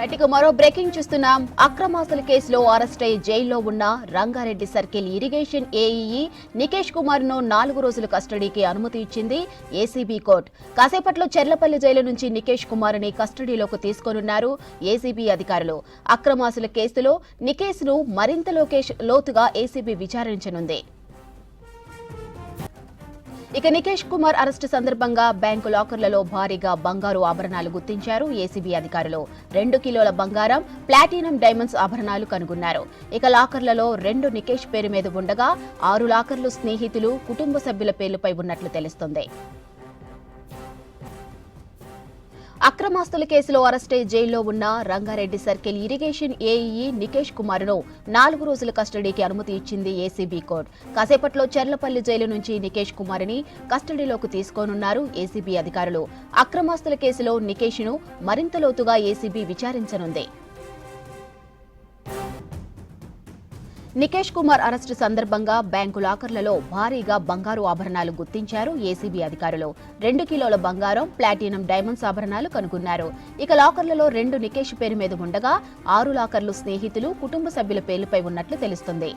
నటికి మరో బ్రేకింగ్ చూస్తున్నాం. అక్రమాస్తుల కేసులో అరెస్ట్ అయ్యి జైల్లో ఉన్న Rangareddy circle irrigation AEE Nikesh కుమార్ను నాలుగు రోజుల కస్టడీకి అనుమతి ఇచ్చింది ఏసీబీ కోర్టు. కాసేపట్లో చెర్లపల్లి జైలు నుంచి నికేష్ కుమార్ని కస్టడీలోకి తీసుకోనున్నారు ఏసీబీ అధికారులు. అక్రమాస్తుల కేసులో నికేష్ను మరింత లోకేష్ లోతుగా ఏసీబీ విచారించనుంది. ఇక నికేష్ కుమార్ అరెస్టు సందర్భంగా బ్యాంకు లాకర్లలో భారీగా బంగారు ఆభరణాలు గుర్తించారు ఏసీబీ అధికారులు. రెండు కిలోల బంగారం ప్లాటినం డైమండ్స్ ఆభరణాలు కనుగొన్నారు. ఇక లాకర్లలో రెండు నికేష్ పేరు మీద ఉండగా ఆరు లాకర్లు స్నేహితులు కుటుంబ సభ్యుల పేర్లపై ఉన్నట్లు తెలుస్తోంది. అక్రమాస్తుల కేసులో అరెస్టై జైల్లో ఉన్న Rangareddy circle irrigation AEE Nikesh కుమార్ను నాలుగు రోజుల కస్టడీకి అనుమతి ఇచ్చింది ఏసీబీ కోర్టు. కాసేపట్లో చెర్లపల్లి జైలు నుంచి నికేష్ కుమార్ని కస్టడీలోకి తీసుకోనున్నారు ఏసీబీ అధికారులు. అక్రమాస్తుల కేసులో నికేష్ను మరింత లోతుగా ఏసీబీ విచారించనుంది. నికేష్ కుమార్ అరెస్టు సందర్భంగా బ్యాంకు లాకర్లలో భారీగా బంగారు ఆభరణాలు గుర్తించారు ఏసీబీ అధికారులు. రెండు కిలోల బంగారం ప్లాటినం డైమండ్స్ ఆభరణాలు కనుగొన్నారు. ఇక లాకర్లలో రెండు నికేష్ పేరు మీద ఉండగా ఆరు లాకర్లు స్నేహితులు కుటుంబ సభ్యుల పేర్లపై ఉన్నట్లు తెలుస్తుంది.